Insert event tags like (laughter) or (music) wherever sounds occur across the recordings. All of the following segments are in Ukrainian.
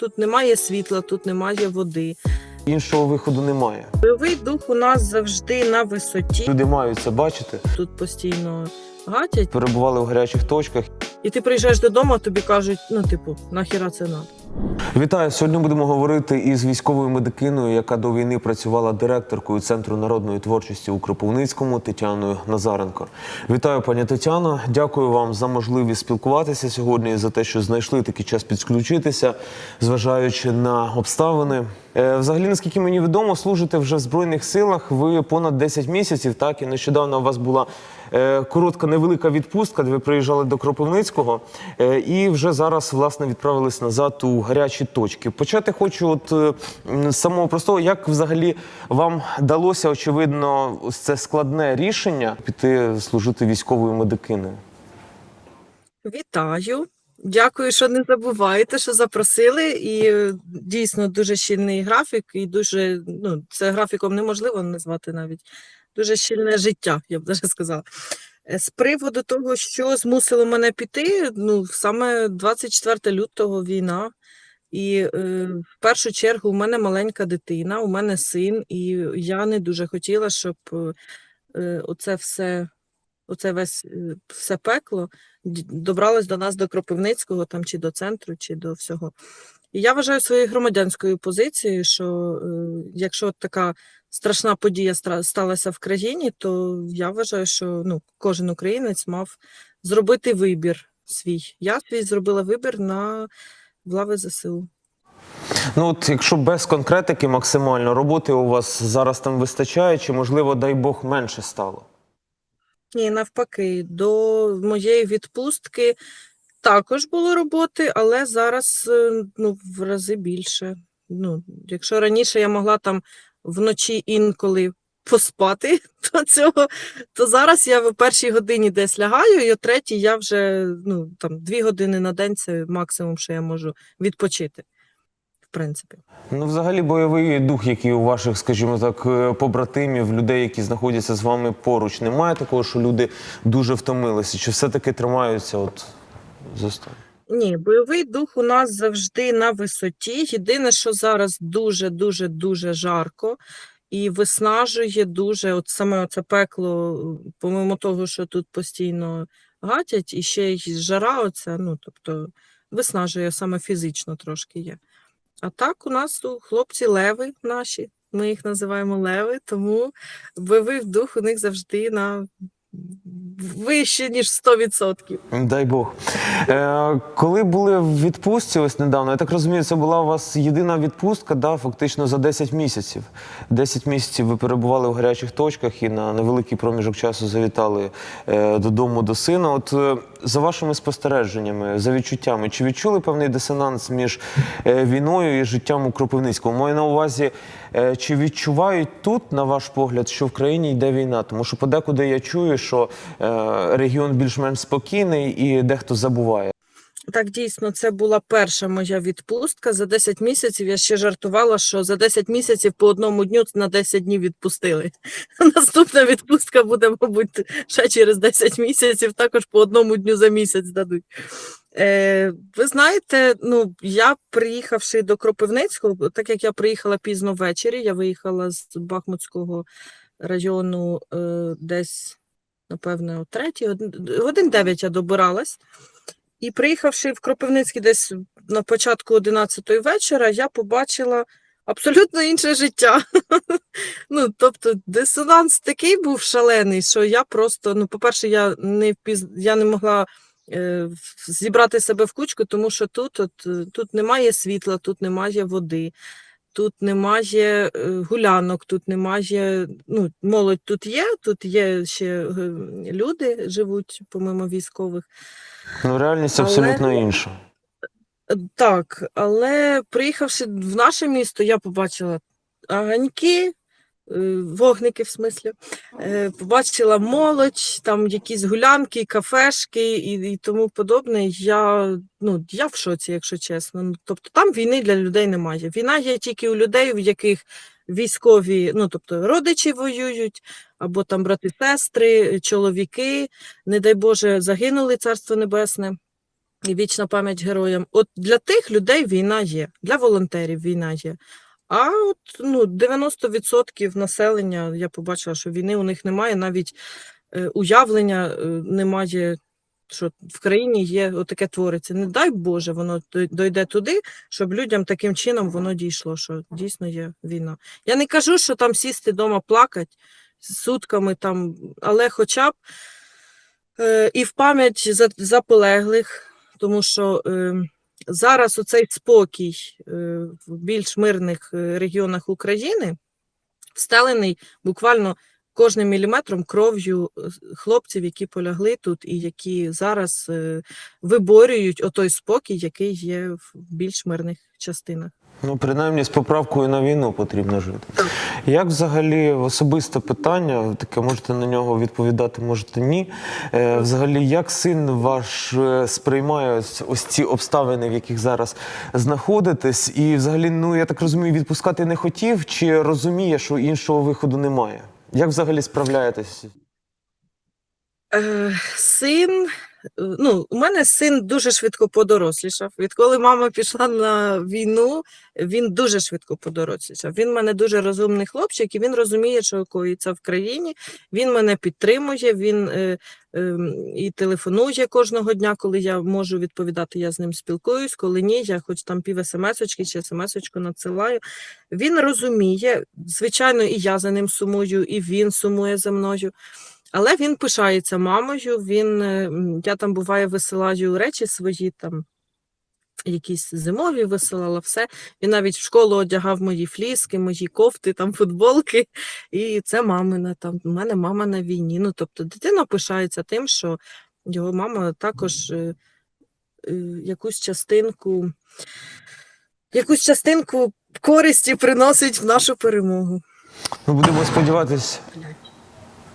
тут немає світла, тут немає води. Іншого виходу немає. Бойовий дух у нас завжди на висоті. Люди мають це бачити. Тут постійно гатять, Перебували в гарячих точках. і ти приїжджаєш додому, а тобі кажуть, ну типу, нахіра це надо. Вітаю! Сьогодні будемо говорити із військовою медикиною, яка до війни працювала директоркою Центру народної творчості у Кропивницькому Тетяною Назаренко. Вітаю, пані Тетяно. Дякую вам за можливість спілкуватися сьогодні за те, що знайшли такий час підключитися, зважаючи на обставини. Е, Взагалі, наскільки мені відомо, служите вже в збройних силах. Ви понад 10 місяців. Так і нещодавно у вас була коротка невелика відпустка, де ви приїжджали до Кропивницького, е, і вже зараз власне відправились назад у гарячі точки. Почати хочу, от е, з самого простого, як взагалі вам далося очевидно це складне рішення піти служити військовою медикиною. Вітаю. Дякую, що не забуваєте, що запросили. І е, дійсно дуже щільний графік, і дуже ну, це графіком неможливо назвати навіть. Дуже щільне життя, я б даже сказала. Е, З приводу того, що змусило мене піти, ну саме 24 лютого війна. І е, в першу чергу у мене маленька дитина, у мене син, і я не дуже хотіла, щоб е, оце все, оце весь е, все пекло добралось до нас до Кропивницького, там чи до центру, чи до всього. І я вважаю своєю громадянською позицією, що е, якщо така страшна подія сталася в країні, то я вважаю, що ну, кожен українець мав зробити вибір свій. Я свій зробила вибір на в лави ЗСУ. Ну от якщо без конкретики максимально роботи у вас зараз там вистачає, чи можливо, дай Бог, менше стало? Ні, навпаки, до моєї відпустки також було роботи, але зараз е, ну, в рази більше. Ну, якщо раніше я могла там вночі інколи поспати (laughs) до цього, то зараз я в першій годині десь лягаю, і о третій я вже ну, там, дві години на день це максимум, що я можу відпочити. В принципі. Ну, взагалі, бойовий дух, який у ваших, скажімо так, е, побратимів, людей, які знаходяться з вами поруч, немає такого, що люди дуже втомилися, чи все-таки тримаються от з? Ні, бойовий дух у нас завжди на висоті. Єдине, що зараз дуже, дуже, дуже жарко і виснажує дуже от саме це пекло, помимо того, що тут постійно гатять, і ще й жара, оця, ну тобто виснажує саме фізично трошки є. А так у нас у хлопці леви наші, ми їх називаємо леви, тому бойовий дух у них завжди на вище, ніж 100%. Дай Бог. Е, коли були в відпустці ось недавно, я так розумію, це була у вас єдина відпустка, да, фактично за 10 місяців. 10 місяців ви перебували в гарячих точках і на невеликий проміжок часу завітали е, додому до сина. От е, за вашими спостереженнями, за відчуттями, чи відчули певний дисонанс між е, війною і життям у Кропивницькому? Маю на увазі, е, чи відчувають тут, на ваш погляд, що в країні йде війна? Тому що подекуди я чую, що е, регіон більш-менш спокійний і дехто забуває. Так, дійсно, це була перша моя відпустка. За 10 місяців я ще жартувала, що за 10 місяців по одному дню на 10 днів відпустили. (laughs) Наступна відпустка буде, мабуть, ще через 10 місяців, також по одному дню за місяць дадуть. Е, ви знаєте, ну я приїхавши до Кропивницького, так як я приїхала пізно ввечері, я виїхала з Бахмутського району е, десь, напевне, о третій, годин 9 я добиралась. І приїхавши в Кропивницький десь на початку 11 вечора, я побачила абсолютно інше життя. (laughs) ну, тобто, дисонанс такий був шалений, що я просто, ну, по-перше, я не впіз... я не могла е, зібрати себе в кучку, тому що тут, от, е, тут немає світла, тут немає води. Тут немає е, гулянок, тут немає, ну, молодь тут є, тут є ще е, люди живуть, помимо військових. Ну, реальність Але- абсолютно інша. Е, Так, але приїхавши в наше місто, я побачила аганьки, е, вогники, в смислі, е, побачила молодь, там якісь гулянки, кафешки і, і тому подобне. Я, ну, я в шоці, якщо чесно. Ну, Тобто там війни для людей немає. Війна є тільки у людей, в яких військові, ну тобто родичі воюють, або там брати, сестри, чоловіки, не дай Боже, загинули царство небесне. І вічна пам'ять героям. От для тих людей війна є, для волонтерів війна є. А от ну, 90% населення я побачила, що війни у них немає, навіть е, уявлення е, немає, що в країні є отаке твориться. Не дай Боже, воно дой- дойде туди, щоб людям таким чином воно дійшло, що дійсно є війна. Я не кажу, що там сісти вдома плакати сутками, там, але хоча б е, і в пам'ять за, за полеглих, тому що е, зараз оцей спокій е, в більш мирних е, регіонах України встелений буквально кожним міліметром кров'ю е, хлопців, які полягли тут і які зараз е, виборюють отой спокій, який є в більш мирних частинах. Ну, принаймні, з поправкою на війну потрібно жити. Як взагалі особисте питання, таке можете на нього відповідати, можете ні. Е, взагалі, як син ваш сприймає ось ці обставини, в яких зараз знаходитесь, і взагалі, ну я так розумію, відпускати не хотів, чи розуміє, що іншого виходу немає? Як взагалі справляєтесь? Е, Син, ну, у мене син дуже швидко подорослішав. Відколи мама пішла на війну, він дуже швидко подорослішав. Він в мене дуже розумний хлопчик, і він розуміє, що коїться в країні. Він мене підтримує, він е, е, і телефонує кожного дня, коли я можу відповідати, я з ним спілкуюсь. Коли ні, я хоч там пів смс-очки чи смс-очку надсилаю. Він розуміє, звичайно, і я за ним сумую, і він сумує за мною. Але він пишається мамою. Він, е, я там буває висилаю речі свої, там якісь зимові висилала, все. Він навіть в школу одягав мої фліски, мої кофти, там футболки. І це мамина. Там у мене мама на війні. Ну, тобто дитина пишається тим, що його мама також е, е, якусь частинку, якусь частинку користі приносить в нашу перемогу. Ну, будемо сподіватись.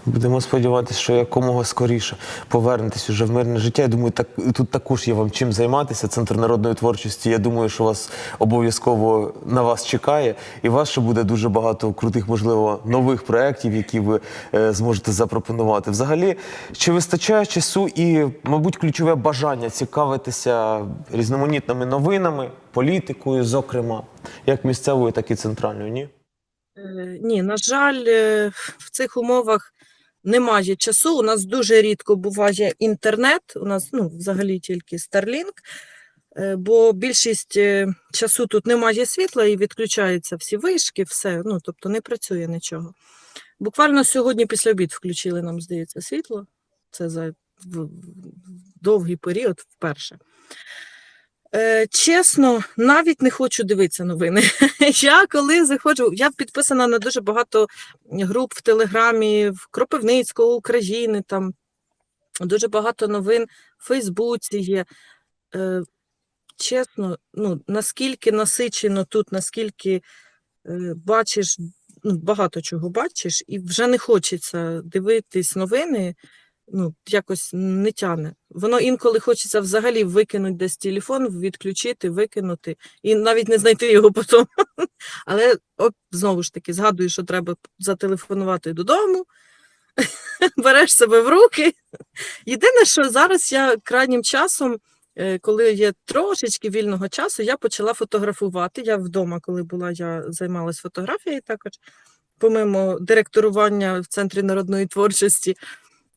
Будемо сподіватися, що якомога скоріше повернетесь уже в мирне життя. Я думаю, так тут також є вам чим займатися. Центр народної творчості. Я думаю, що вас обов'язково на вас чекає, і вас ще буде дуже багато крутих, можливо, нових проєктів, які ви е, зможете запропонувати. Взагалі, чи вистачає часу і, мабуть, ключове бажання цікавитися різноманітними новинами, політикою, зокрема, як місцевою, так і центральною. Ні? Е, Ні, на жаль, е, в цих умовах немає часу. У нас дуже рідко буває інтернет. У нас ну, взагалі тільки Starlink, е, бо більшість е, часу тут немає світла і відключаються всі вишки, все. Ну, тобто не працює нічого. Буквально сьогодні після обід включили нам, здається, світло. Це за довгий період вперше. Е, чесно, навіть не хочу дивитися новини. (laughs) Я коли заходжу, я підписана на дуже багато груп в Телеграмі, в Кропивницького України, там дуже багато новин в Фейсбуці є. Е, чесно, ну, наскільки насичено тут, наскільки е, бачиш, ну, багато чого бачиш, і вже не хочеться дивитись новини, ну, якось не тяне. Воно інколи хочеться взагалі викинути десь телефон, відключити, викинути і навіть не знайти його потім. (laughs) Але от, знову ж таки згадую, що треба зателефонувати додому, (laughs) береш себе в руки. Єдине, що зараз я крайнім часом, е, коли є трошечки вільного часу, я почала фотографувати. Я вдома, коли була, я займалась фотографією також, помимо директорування в Центрі народної творчості.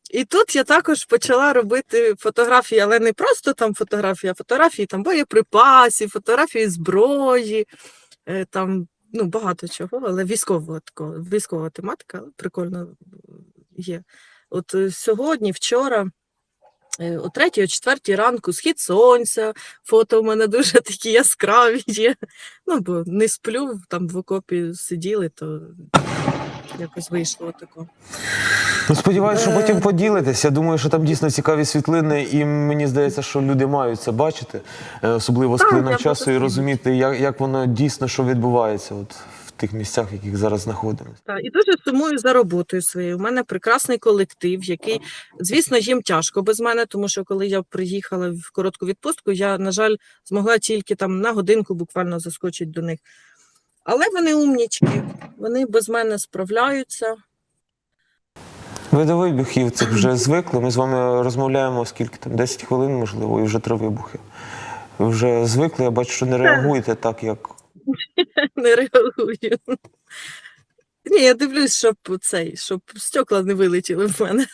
І тут я також почала робити фотографії, але не просто там фотографії, а фотографії там боєприпасів, фотографії зброї, е, там ну, багато чого, але військового такого, військова тематика, прикольно є. От е, сьогодні, вчора, е, о третій, о четвертій ранку, схід сонця, фото в мене дуже (laughs) такі яскраві є. Ну, бо не сплю, там в окопі сиділи, то якось вийшло тако. Ну, сподіваюся, що Е. потім поділитесь. Я думаю, що там дійсно цікаві світлини, і мені здається, що люди мають це бачити, е, особливо з плином часу, і розуміти, як, як воно дійсно що відбувається от, в тих місцях, в яких зараз знаходимося. Так, і дуже сумую за роботою своєю. У мене прекрасний колектив, який, звісно, їм тяжко без мене, тому що коли я приїхала в коротку відпустку, я, на жаль, змогла тільки там на годинку буквально заскочити до них. Але вони умнічки, вони без мене справляються. Ви до вибухів це вже звикли. Ми з вами розмовляємо скільки там, 10 хвилин, можливо, і вже три вибухи. Ви вже звикли, я бачу, що не реагуєте так, як. (laughs) Не реагую. Ні, я дивлюсь, щоб цей, щоб стекла не вилетіли в мене.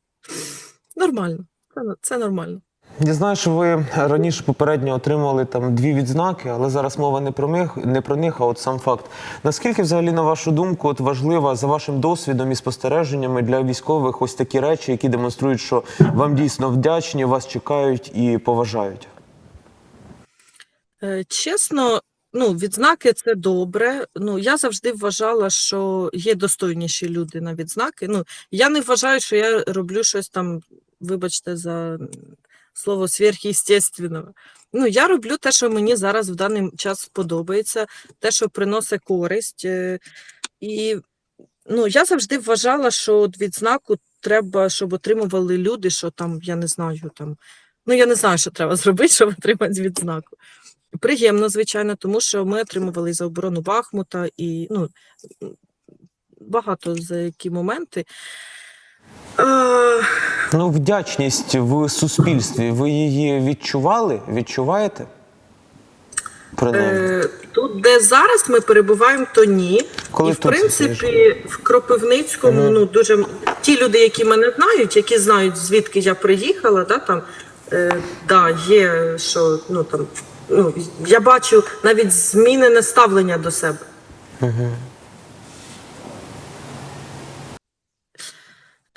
(laughs) Нормально. Це, це нормально. Я знаю, що ви раніше попередньо отримували там дві відзнаки, але зараз мова не про них, не про них, а от сам факт. Наскільки взагалі, на вашу думку, от важлива за вашим досвідом і спостереженнями для військових ось такі речі, які демонструють, що вам дійсно вдячні, вас чекають і поважають? Е, Чесно, ну, відзнаки це добре. Ну, я завжди вважала, що є достойніші люди на відзнаки. Ну, я не вважаю, що я роблю щось там, вибачте, за слово сверхъестественного. Ну, я роблю те, що мені зараз в даний час подобається, те, що приносить користь. е, І ну, я завжди вважала, що відзнаку треба, щоб отримували люди, що там, я не знаю, там, ну я не знаю, що треба (laughs) зробити, щоб отримати відзнаку. Приємно, звичайно, тому що ми отримували за оборону Бахмута і ну, багато за які моменти. А, Ну, вдячність в суспільстві. Ви її відчували? Відчуваєте? Е, тут, де зараз ми перебуваємо, то ні. Коли і в принципі, в Кропивницькому, ну дуже ті люди, які мене знають, які знають, звідки я приїхала, да, там, е, да, є, що ну там. Ну, я бачу навіть змінене ставлення до себе.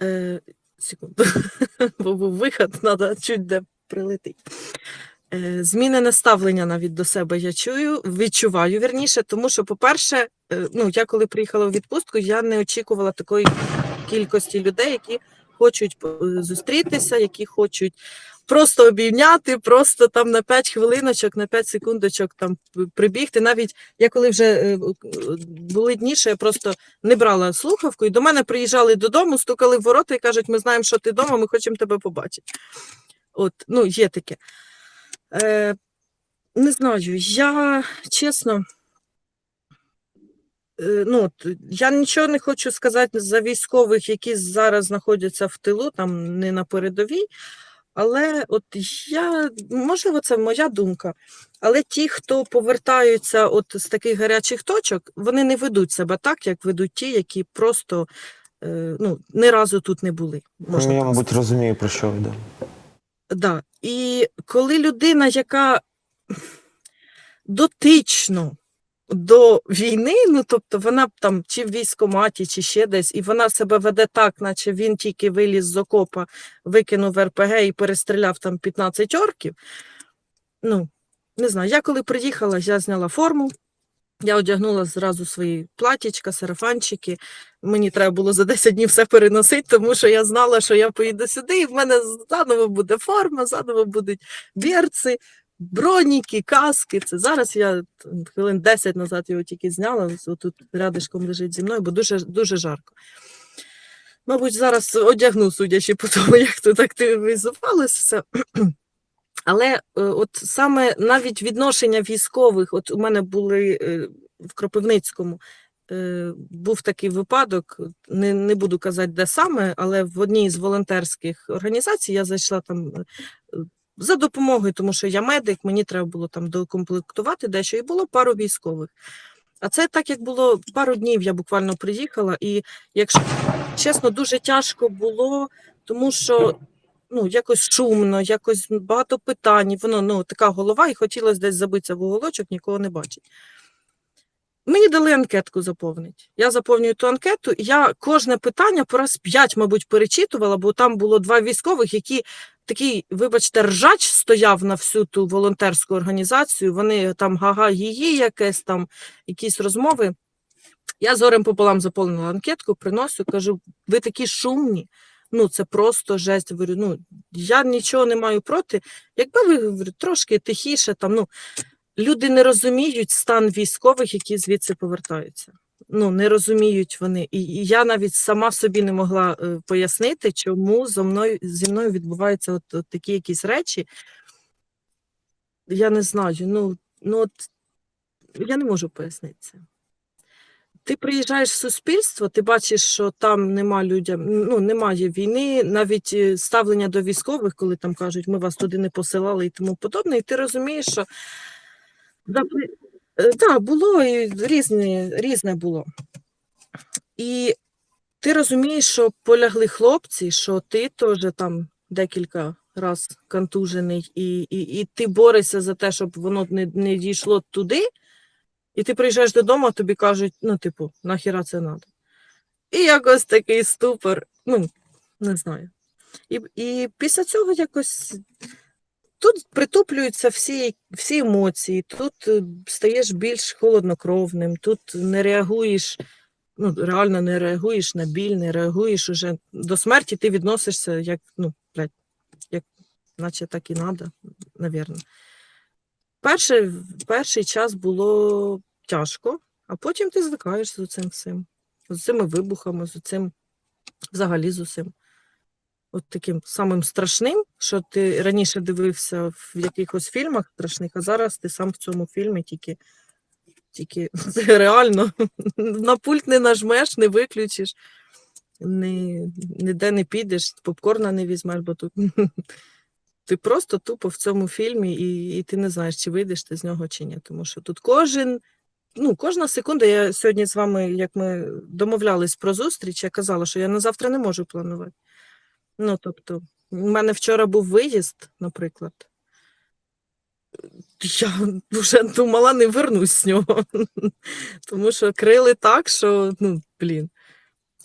Е, секунду, (laughs) бо був виход, треба чуть де прилетить. Е, змінене ставлення навіть до себе я чую, відчуваю вірніше, тому що, по-перше, е, ну, я коли приїхала у відпустку, я не очікувала такої кількості людей, які хочуть е, зустрітися, які хочуть просто обійняти, просто там на 5 хвилиночок, на 5 секундочок там прибігти. Навіть я коли вже е, були дні, що я просто не брала слухавку, і до мене приїжджали додому, стукали в ворота і кажуть, ми знаємо, що ти вдома, ми хочемо тебе побачити. От, ну, є таке. Е, не знаю, я чесно. е, Ну, я нічого не хочу сказати за військових, які зараз знаходяться в тилу, там не на передовій. Але от я, можливо, це моя думка. Але ті, хто повертаються от з таких гарячих точок, вони не ведуть себе так, як ведуть ті, які просто е, ну, ні разу тут не були. Можна Ну, я, мабуть, розумію, про що. Да. Да. І коли людина, яка дотично до війни, ну тобто вона там чи в військкоматі, чи ще десь, і вона себе веде так, наче він тільки виліз з окопа, викинув РПГ і перестріляв там 15 орків. Ну, не знаю, я коли приїхала, я зняла форму. Я одягнула зразу свої платічка, сарафанчики. Мені треба було за 10 днів все переносити, тому що я знала, що я поїду сюди, і в мене заново буде форма, заново будуть берці, броніки, каски. Це зараз я хвилин 10 назад його тільки зняла. Тут рядишком лежить зі мною, бо дуже, дуже жарко. Мабуть, зараз одягну, судячи по тому, як тут активізувалося все. Але е, от саме навіть відношення військових, от у мене були е, в Кропивницькому, е, був такий випадок, не, не буду казати, де саме, але в одній з волонтерських організацій я зайшла там за допомогою, тому що я медик, мені треба було там докомплектувати дещо, і було пару військових. А це так, як було пару днів, я буквально приїхала, і якщо чесно, дуже тяжко було, тому що ну, якось шумно, якось багато питань. Воно ну, така голова, і хотілося десь забитися в уголочок, нікого не бачить. Мені дали анкетку заповнити. Я заповнюю ту анкету, і я кожне питання по раз п'ять, мабуть, перечитувала, бо там було два військових, які такий, вибачте, ржач стояв на всю ту волонтерську організацію. Вони там гага-гії, якесь там, якісь розмови. Я з горем пополам заповнила анкетку, приносю, кажу, ви такі шумні. Ну, це просто жесть. Говорю, ну, я нічого не маю проти. Якби ви говорю, трошки тихіше, там, ну, люди не розуміють стан військових, які звідси повертаються. Ну, не розуміють вони. І, я навіть сама собі не могла е, пояснити, чому зо мною, зі мною відбуваються от, от такі якісь речі. Я не знаю. Ну, ну от, я не можу пояснити це. ти приїжджаєш в суспільство, ти бачиш, що там нема людям, ну немає війни, навіть е, ставлення до військових, коли там кажуть, ми вас туди не посилали і тому подобне. І ти розумієш, що да, при- е, да, було і різне, різне було. І ти розумієш, що полягли хлопці, що ти теж там декілька раз контужений, і, і, і ти борешся за те, щоб воно не, не дійшло туди, і ти приїжджаєш додому, а тобі кажуть, ну, типу, нахіра це треба. І якось такий ступор, ну, не знаю. І, і після цього якось тут притуплюються всі, всі емоції, тут е, стаєш більш холоднокровним, тут не реагуєш, ну, реально не реагуєш на біль, не реагуєш уже до смерті, ти відносишся як, ну, блядь, як, наче так і треба, навірно. Перший, перший час було тяжко, а потім ти звикаєш з цим всім, з цими вибухами, з цим взагалі з усім. От таким самим страшним, що ти раніше дивився в якихось фільмах страшних, а зараз ти сам в цьому фільмі тільки, тільки (laughs) це реально на пульт не нажмеш, не виключиш, ні, ніде не підеш, попкорна не візьмеш, бо тут (laughs) ти просто тупо в цьому фільмі, і, і ти не знаєш, чи вийдеш ти з нього чи ні. Тому що тут кожен, ну, кожна секунда, я сьогодні з вами, як ми домовлялись про зустріч, я казала, що я на завтра не можу планувати. Ну, тобто, у мене вчора був виїзд, наприклад. Я вже думала, не вернусь з нього. (laughs) Тому що крили так, що, ну, блін.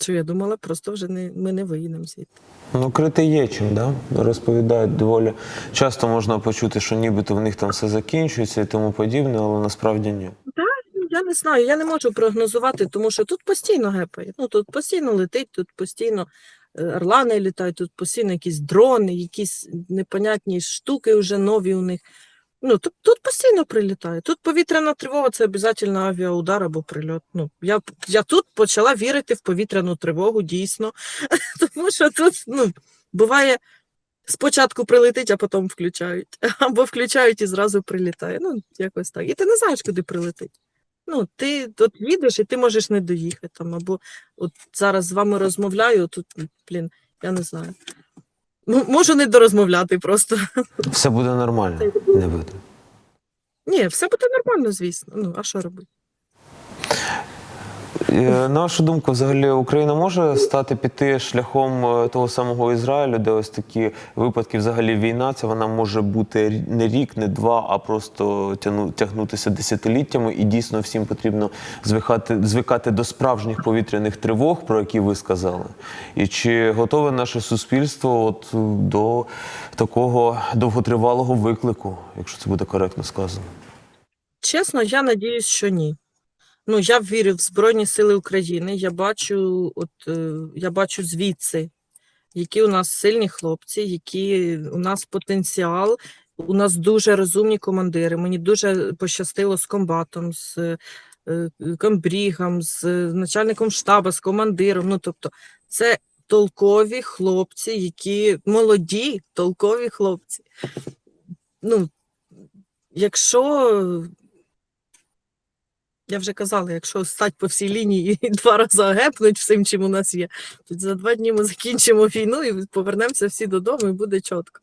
Що я думала, просто вже не, ми не виїдемо звідти. Ну, крити є чим, да? розповідають доволі. Часто можна почути, що нібито в них там все закінчується і тому подібне, але насправді ні. Ну, Я не знаю, я не можу прогнозувати, тому що тут постійно гепає. Ну тут постійно летить, тут постійно орлани літають, тут постійно якісь дрони, якісь непонятні штуки вже нові у них. Ну тут, тут постійно прилітає. Тут повітряна тривога це обов'язково авіаудар або прильот. Ну я, я тут почала вірити в повітряну тривогу, дійсно. (laughs) Тому що тут ну, буває. Спочатку прилетить, а потім включають. (laughs) Або включають і зразу прилітає. Ну, якось так. І ти не знаєш, куди прилетить. Ну, ти от їдеш, і ти можеш не доїхати там. Або от зараз з вами розмовляю, тут, блін, я не знаю. М можу не дорозмовляти просто. Все буде нормально, не буде. Ні, все буде нормально, звісно. Ну, а що робити? Е, На вашу думку, взагалі Україна може стати піти шляхом е, того самого Ізраїлю, де ось такі випадки, взагалі війна, це вона може бути не рік, не два, а просто тягнутися десятиліттями, і дійсно всім потрібно звикати, звикати до справжніх повітряних тривог, про які ви сказали. І чи готове наше суспільство от е, до такого довготривалого виклику, якщо це буде коректно сказано? Чесно, я надіюсь, що ні. Ну, я вірю в Збройні Сили України. Я бачу, от е, я бачу звідси, які у нас сильні хлопці, які у нас потенціал. У нас дуже розумні командири. Мені дуже пощастило з комбатом, з е, комбрігом, з начальником штабу, з командиром. Ну, тобто, це толкові хлопці, які молоді, толкові хлопці. Ну, якщо я вже казала, якщо стать по всій лінії і (laughs) два рази гепнуть всім, чим у нас є, то за два дні ми (laughs) закінчимо війну і повернемося всі додому, і буде чітко.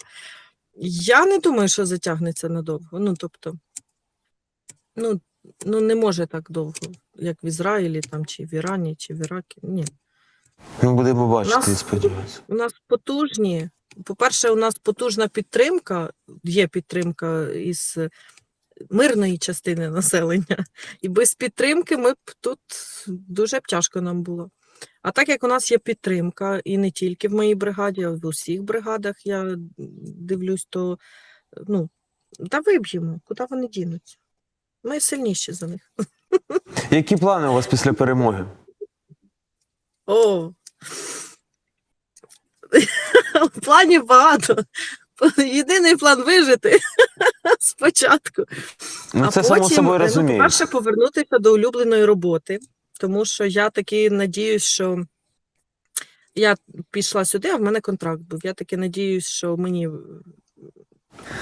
Я не думаю, що затягнеться надовго. Ну, тобто, ну, ну не може так довго, як в Ізраїлі, там, чи в Ірані, чи в Іракі. Ні. Ми будемо бачити, сподіваюся. У нас потужні. По-перше, у нас потужна підтримка, є підтримка із мирної частини населення. І без підтримки ми б тут дуже б тяжко нам було. А так як у нас є підтримка, і не тільки в моїй бригаді, а в усіх бригадах я дивлюсь, то ну, та виб'ємо, куди вони дінуться. Ми сильніші за них. Які плани у вас після перемоги? О. (laughs) Планів багато. (laughs) Єдиний план вижити (laughs) спочатку. Ну, а потім, само собою ну, по-перше, повернутися до улюбленої роботи, тому що я таки надіюсь, що я пішла сюди, а в мене контракт був. Я таки надіюсь, що мені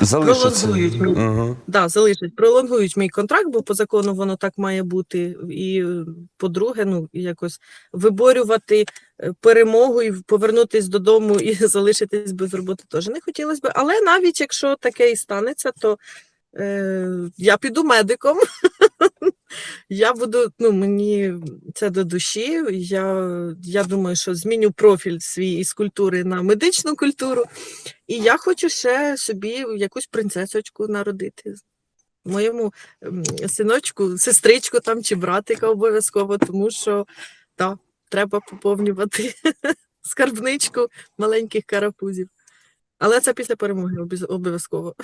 Залишиться. Пролонгують мій, Угу. да, залишать, пролонгують мій контракт, бо по закону воно так має бути. І, е, по-друге, ну, якось виборювати е, перемогу і повернутися додому і (laughs) залишитись без роботи теж не хотілося б. Але навіть якщо таке і станеться, то е, я піду медиком. (laughs) Я буду, ну мені це до душі. Я, я думаю, що зміню профіль свій із культури на медичну культуру. І я хочу ще собі якусь принцесочку народити. Моєму ем, синочку, сестричку там чи братика обов'язково, тому що так, треба поповнювати (laughs) скарбничку маленьких карапузів. Але це після перемоги обов'язково.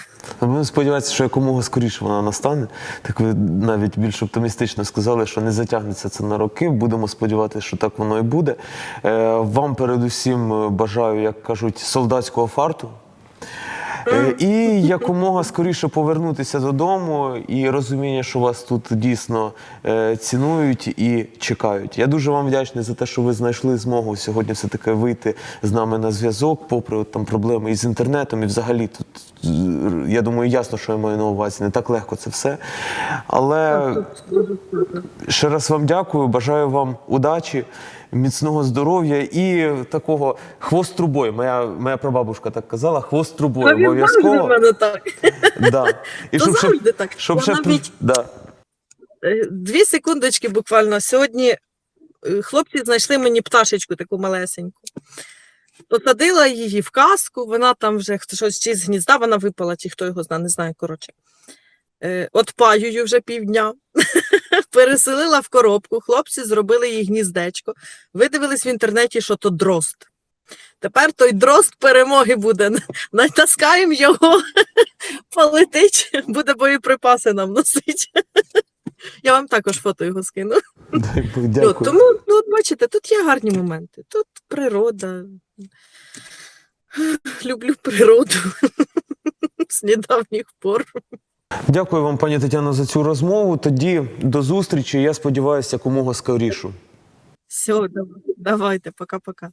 Будемо сподіватися, що якомога скоріше вона настане. Так ви навіть більш оптимістично сказали, що не затягнеться це на роки. Будемо сподіватися, що так воно і буде. Е, Вам передусім е, бажаю, як кажуть, солдатського фарту. Е, І якомога скоріше повернутися додому і розуміння, що вас тут дійсно е, цінують і чекають. Я дуже вам вдячний за те, що ви знайшли змогу сьогодні все таки вийти з нами на зв'язок, попри там проблеми із інтернетом. І взагалі тут е, я думаю, ясно, що я маю на увазі. Не так легко це все. Але ще раз вам дякую, бажаю вам удачі. Міцного здоров'я і такого хвост трубою. Моя моя прабабушка так казала, хвост трубою в обов'язково. мене так. Да. (laughs) І щоб, завжди так. щоб ще навіть да. Е, Дві секундочки буквально. Сьогодні е, хлопці знайшли мені пташечку таку малесеньку. Посадила її в каску, вона там вже щось чи з гнізда, вона випала, чи хто його знає, не знаю, коротше. Е, Отпаюю вже півдня. (laughs) (laughs) Переселила в коробку, хлопці зробили їй гніздечко, видивились в інтернеті, що то дрозд. Тепер той дрозд перемоги буде. (laughs) Натаскаємо його, (laughs) полетить, буде боєприпаси нам носити. Я вам також фото його скину. Дай Бог, Ну, тому, ну, бачите, тут є гарні моменти. Тут природа. Люблю природу з недавніх пор. Дякую вам, пані Тетяно, за цю розмову. Тоді до зустрічі. Я сподіваюся, якомога скорішу. Все, давайте, пока-пока.